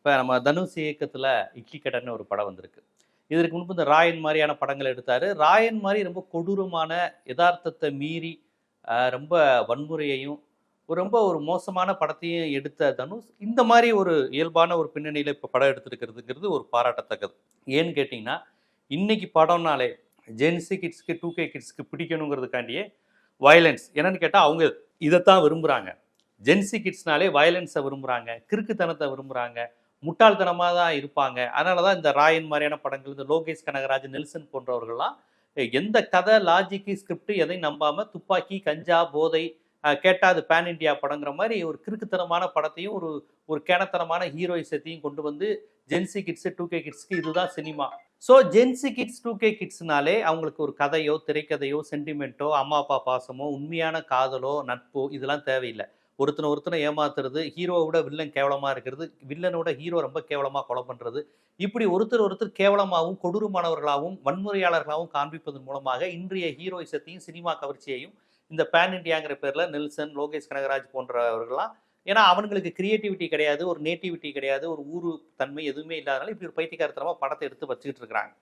இப்போ நம்ம தனுஷ் இயக்கத்தில் இட்லி கடன்னு ஒரு படம் வந்திருக்கு. இதற்கு முன்பு இந்த ராயன் மாதிரியான படங்கள் எடுத்தார். ராயன் மாதிரி ரொம்ப கொடூரமான யதார்த்தத்தை மீறி ரொம்ப வன்முறையையும் ரொம்ப ஒரு மோசமான படத்தையும் எடுத்த தனுஷ் இந்த மாதிரி ஒரு இயல்பான ஒரு பின்னணியில் இப்போ படம் எடுத்துருக்கிறதுங்கிறது ஒரு பாராட்டத்தக்கது. ஏன்னு கேட்டிங்கன்னா இன்னைக்கு படம்னாலே ஜென்சி கிட்ஸ்க்கு டூ கே கிட்ஸ்க்கு பிடிக்கணுங்கிறதுக்காண்டியே வயலன்ஸ். என்னன்னு கேட்டால் அவங்க இதைத்தான் விரும்புகிறாங்க ஜென்சி கிட்ஸ்னாலே வயலன்ஸை விரும்புகிறாங்க கிறுக்குத்தனத்தை விரும்புகிறாங்க முட்டாள்தனமாக தான் இருப்பாங்க. அதனால தான் இந்த ராயன் மாதிரியான படங்கள் இந்த லோகேஷ் கனகராஜ் நெல்சன் போன்றவர்கள்லாம் எந்த கதை லாஜிக்கு ஸ்கிரிப்ட் எதையும் நம்பாமல் துப்பாக்கி கஞ்சா போதை கேட்டால் அது பேன் இண்டியா படங்கிற மாதிரி ஒரு கிறுக்குத்தனமான படத்தையும் ஒரு ஒரு கேனத்தனமான ஹீரோயிசத்தையும் கொண்டு வந்து Gen Z kids two K கிட்ஸ்க்கு இதுதான் cinema so Gen Z kids two K கிட்ஸ்னாலே அவங்களுக்கு ஒரு கதையோ திரைக்கதையோ சென்டிமெண்ட்டோ அம்மா அப்பா பாசமோ உண்மையான காதலோ நட்போ இதெல்லாம் தேவையில்லை. ஒருத்தனை ஒருத்தனை ஏமாத்துறது ஹீரோவை விட வில்லன் கேவலமாக இருக்கிறது வில்லனோட ஹீரோ ரொம்ப கேவலமாக கொலை பண்ணுறது இப்படி ஒருத்தர் ஒருத்தர் கேவலமாகவும் கொடூரமானவர்களாகவும் வன்முறையாளர்களாகவும் காண்பிப்பதன் மூலமாக இன்றைய ஹீரோயிசத்தையும் சினிமா கவர்ச்சியையும் இந்த பேன் இண்டியாங்கிற பேரில் நெல்சன் லோகேஷ் கனகராஜ் போன்றவர்கள்லாம் ஏன்னா அவங்களுக்கு கிரியேட்டிவிட்டி கிடையாது ஒரு நேட்டிவிட்டி கிடையாது ஒரு ஊரு தன்மை எதுவுமே இல்லாதனால இப்படி ஒரு பைத்தியக்காரத்தனமாக படத்தை எடுத்து வச்சுக்கிட்டு இருக்கிறாங்க.